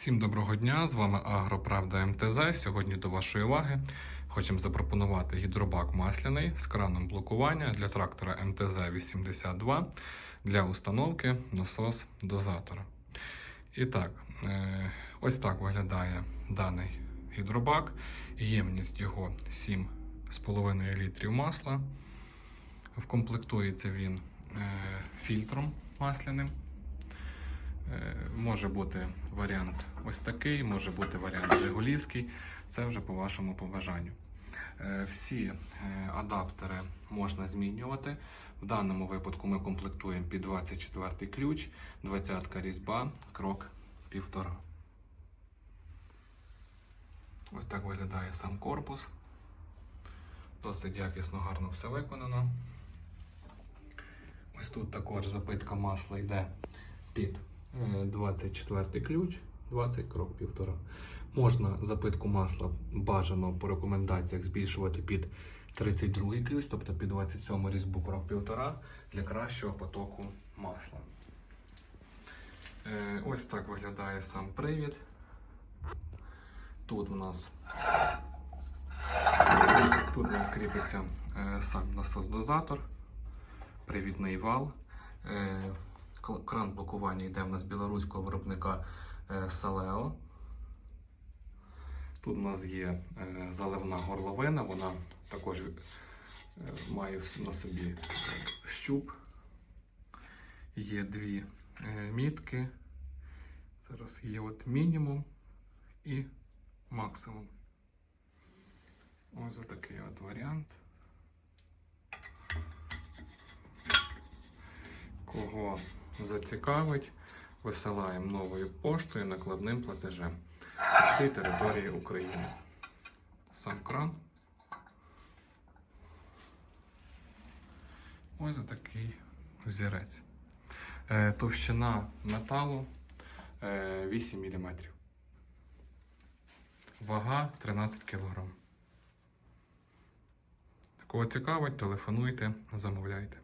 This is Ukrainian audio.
Всім доброго дня! З вами Агроправда МТЗ. Сьогодні до вашої уваги хочемо запропонувати гідробак масляний з краном блокування для трактора МТЗ-82 для установки насос дозатора. І так, е, ось так виглядає даний гідробак. Ємність його 7,5 літрів масла. Вкомплектується він е, фільтром масляним. Е, Може бути варіант ось такий, може бути варіант Жигулівський. Це вже по вашому побажанню. Е, Всі е, адаптери можна змінювати. В даному випадку ми комплектуємо під 24 ключ, 20 різьба, крок півтора. Ось так виглядає сам корпус. Досить якісно, гарно все виконано. Ось тут також запитка масла йде під 24 ключ, 20 крок півтора. Можна запитку масла бажано по рекомендаціях збільшувати під 32 ключ, тобто під 27 різьбу крок півтора для кращого потоку масла. Е, Ось так виглядає сам привід. Тут у нас тут у нас кріпиться е, сам насос-дозатор, привідний вал. Кран блокування йде в нас білоруського виробника е, Салео. Тут у нас є е, заливна горловина, вона також е, має на собі щуп. Є дві мітки. Зараз є от мінімум і максимум. Ось такий от варіант. Кого зацікавить, висилаємо новою поштою накладним платежем по всій території України. Сам кран. Ось такий взірець. Е, Товщина металу е, 8 мм. Вага 13 кг. Кого цікавить, телефонуйте, замовляйте.